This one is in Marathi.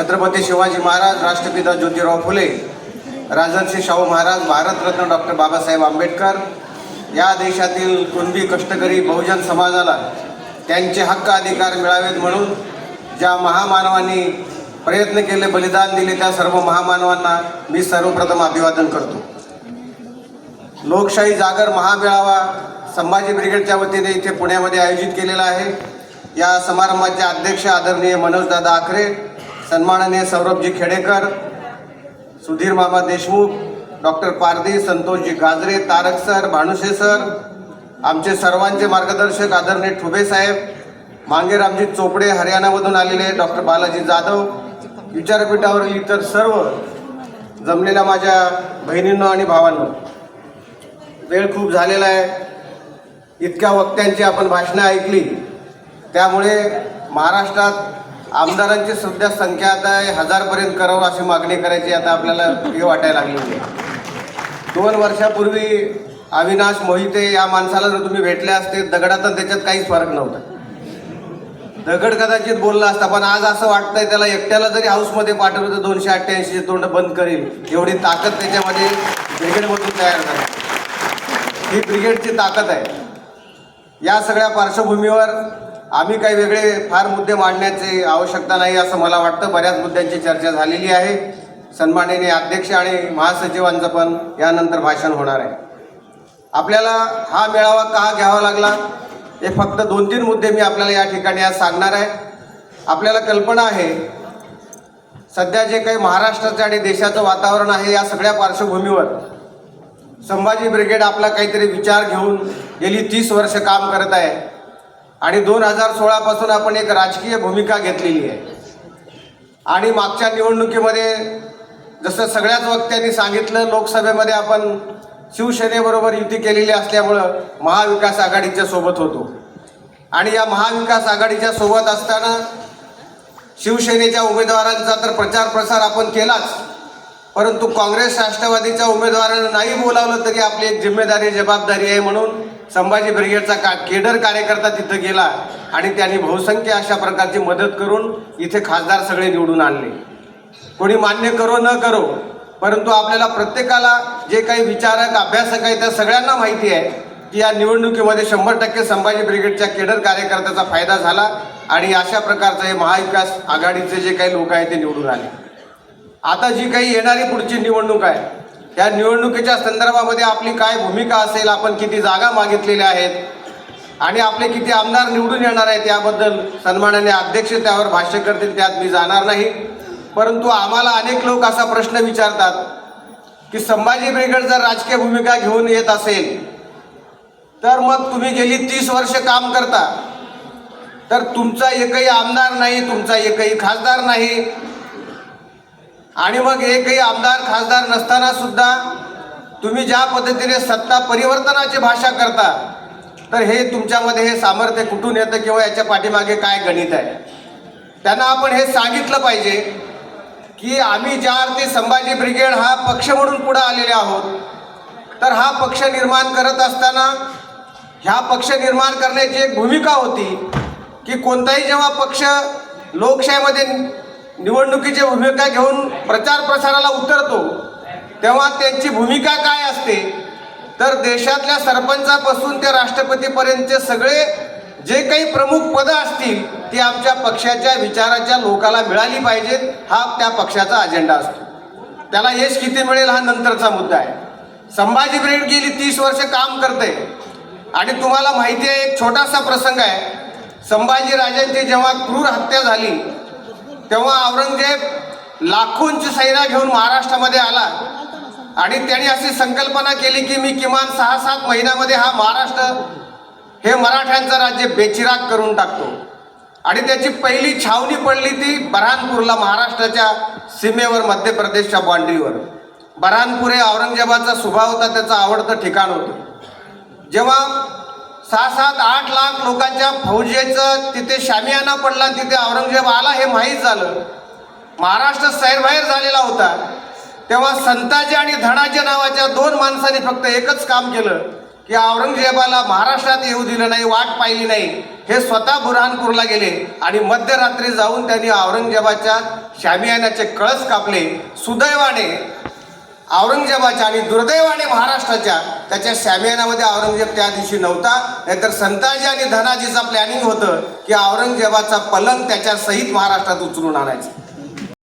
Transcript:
छत्रपती शिवाजी महाराज राष्ट्रपिता ज्योतिराव फुले राजर्षी शाहू महाराज भारतरत्न डॉक्टर बाबासाहेब आंबेडकर या देशातील कुणबी कष्टकरी बहुजन समाजाला त्यांचे हक्क अधिकार मिळावेत म्हणून ज्या महामानवांनी प्रयत्न केले बलिदान दिले त्या सर्व महामानवांना मी सर्वप्रथम अभिवादन करतो. लोकशाही जागर महामेळावा संभाजी ब्रिगेडच्या वतीने इथे पुण्यामध्ये आयोजित केलेला आहे. या समारंभाचे अध्यक्ष आदरणीय मनोजदादा आखरे सन्माननीय सौरभजी खेडेकर सुधीर मामा Deshmukh doctor Pardi Santoshji Gajare Tarak sir Bhanuse sir आमचे सर्वांचे मार्गदर्शक आदरणीय ठुबे साहेब मांगेरामजी चोपडे हरियाणामधून आलेले डॉक्टर बालाजी जाधव विचारपीठावरील इतर सर्व जमलेल्या माझ्या बहिणींनो आणि भावांनो वेळ खूप झालेला आहे. इतक्या वक्त्यांची आपण भाषणं ऐकली. त्यामुळे महाराष्ट्रात आमदारांची सध्या संख्या आता हजारपर्यंत करावं अशी मागणी करायची आता आपल्याला हे वाटायला लागलेली आहे. दोन वर्षापूर्वी अविनाश मोहिते या माणसाला जर तुम्ही भेटले असते दगडात त्याच्यात काहीच फरक नव्हता. दगड कदाचित बोलला असता पण आज असं वाटतंय त्याला एकट्याला जरी हाऊसमध्ये पाठवलं तर दोनशे अठ्ठ्याऐंशी तोंड बंद करील. एवढी ताकद त्याच्यामध्ये ब्रिगेडमधून तयार झाली. ही ब्रिगेडची ताकद आहे. या सगळ्या पार्श्वभूमीवर आम्ही काही वेगळे फार मुद्दे मांडण्याची आवश्यकता नाही असं मला वाटतं. बऱ्याच मुद्द्यांची चर्चा झालेली आहे. सन्माननीय अध्यक्ष आणि महासचिवांचं पण यानंतर भाषण होणार आहे. आपल्याला हा मेळावा का घ्यावा लागला? हे फक्त दोन तीन मुद्दे मी आपल्याला या ठिकाणी आज सांगणार आहे. आपल्याला कल्पना आहे सध्या जे काही महाराष्ट्राचं आणि देशाचं वातावरण आहे या सगळ्या पार्श्वभूमीवर संभाजी ब्रिगेड आपला काहीतरी विचार घेऊन गेली तीस वर्ष काम करत आहे. आणि दोन हजार सोळापासून आपण एक राजकीय भूमिका घेतलेली आहे. आणि मागच्या निवडणुकीमध्ये जसं सगळ्याच वक्त्यांनी सांगितलं लोकसभेमध्ये आपण शिवसेनेबरोबर युती केलेली असल्यामुळं महाविकास आघाडीच्या सोबत होतो. आणि या महाविकास आघाडीच्या सोबत असताना शिवसेनेच्या उमेदवारांचा तर प्रचार प्रसार आपण केलाच परंतु काँग्रेस राष्ट्रवादीच्या उमेदवारांना नाही बोलावलं तरी आपली एक जिम्मेदारी जबाबदारी आहे म्हणून संभाजी ब्रिगेडचा का केडर कार्यकर्ता तिथं गेला आणि त्यांनी बहुसंख्य अशा प्रकारची मदत करून इथे खासदार सगळे निवडून आणले. कोणी मान्य करो न करो परंतु आपल्याला प्रत्येकाला जे काही विचारक अभ्यासक आहे त्या सगळ्यांना माहिती आहे की या निवडणुकीमध्ये शंभर टक्के संभाजी ब्रिगेडच्या केडर कार्यकर्त्याचा फायदा झाला आणि अशा प्रकारचं हे महाविकास आघाडीचे जे काही लोक आहेत ते निवडून आले. आता जी काही येणारी पुढची निवडणूक आहे या निवडणुकीच्या संदर्भामध्ये आपली काय भूमिका असेल आपण किती जागा मागितलेल्या आहेत आणि आपले किती आमदार निवडून येणार आहेत याबद्दल सन्मानाने अध्यक्ष त्यावर भाष्य करतील त्यात मी जाणार नाही. परंतु आम्हाला अनेक लोक असा प्रश्न विचारतात की संभाजी ब्रिगेड जर राजकीय भूमिका घेऊन येत असेल तर मग तुम्ही गेली तीस वर्ष काम करता. तर तुमचा एकही आमदार नाही तुमचा एकही खासदार नाही आणि मग एकही आमदार खासदार नसताना सुद्धा तुम्ही ज्या पद्धतीने सत्ता परिवर्तनाची भाषा करता तर हे तुमच्यामध्ये हे सामर्थ्य कुठून येतं किंवा याच्या पाठीमागे काय गणित आहे? त्यांना आपण हे सांगितलं पाहिजे की आम्ही ज्या अर्थी संभाजी ब्रिगेड हा पक्ष म्हणून पुढे आलेले आहोत तर हा पक्ष निर्माण करत असताना ह्या पक्ष निर्माण करण्याची एक भूमिका होती की कोणताही जेव्हा पक्ष लोकशाहीमध्ये निवडणुकीची भूमिका घेऊन प्रचार प्रसाराला उतरतो तेव्हा त्यांची भूमिका काय असते? तर देशातल्या सरपंचापासून ते राष्ट्रपतीपर्यंतचे सगळे जे काही प्रमुख पदं असतील ती आमच्या पक्षाच्या विचाराच्या लोकाला मिळाली पाहिजेत हा त्या पक्षाचा अजेंडा असतो. त्याला यश किती मिळेल हा नंतरचा मुद्दा आहे. संभाजी ब्रिगेड गेली तीस वर्ष काम करते. आणि तुम्हाला माहिती आहे एक छोटासा प्रसंग आहे. संभाजी राजांची जेव्हा क्रूर हत्या झाली तेव्हा औरंगजेब लाखोंची सैना घेऊन महाराष्ट्रामध्ये आला. आणि त्यांनी अशी संकल्पना केली की मी किमान सहा सात महिन्यामध्ये हा महाराष्ट्र हे मराठ्यांचं राज्य बेचिराग करून टाकतो. आणि त्याची पहिली छावणी पडली ती बऱ्हाणपूरला महाराष्ट्राच्या सीमेवर मध्य प्रदेशच्या बाँड्रीवर बऱ्हाणपूर हे औरंगजेबाचा स्वभाव होता त्याचं आवडतं ठिकाण होतं. जेव्हा सहा सात आठ लाख लोकांच्या फौजेचं तिथे शामियाना पडला तिथे औरंगजेब आला हे माहीत झालं. महाराष्ट्र सैरबाहेर झालेला होता. तेव्हा संताजी आणि धनाजी नावाच्या दोन माणसांनी फक्त एकच काम केलं की औरंगजेबाला महाराष्ट्रात येऊ दिलं नाही वाट पाहिली नाही. हे स्वतः बुरहानपूरला गेले आणि मध्यरात्री जाऊन त्यांनी औरंगजेबाच्या शामियानाचे कळस कापले. सुदैवाने औरंगजेबाच्या आणि दुर्दैवाने महाराष्ट्राच्या त्याच्या शामियानामध्ये औरंगजेब त्या दिवशी नव्हता. नाहीतर संताजी आणि धनाजीचा प्लॅनिंग होतं की औरंगजेबाचा पलंग त्याच्या सहित महाराष्ट्रात उचलून आणायचं.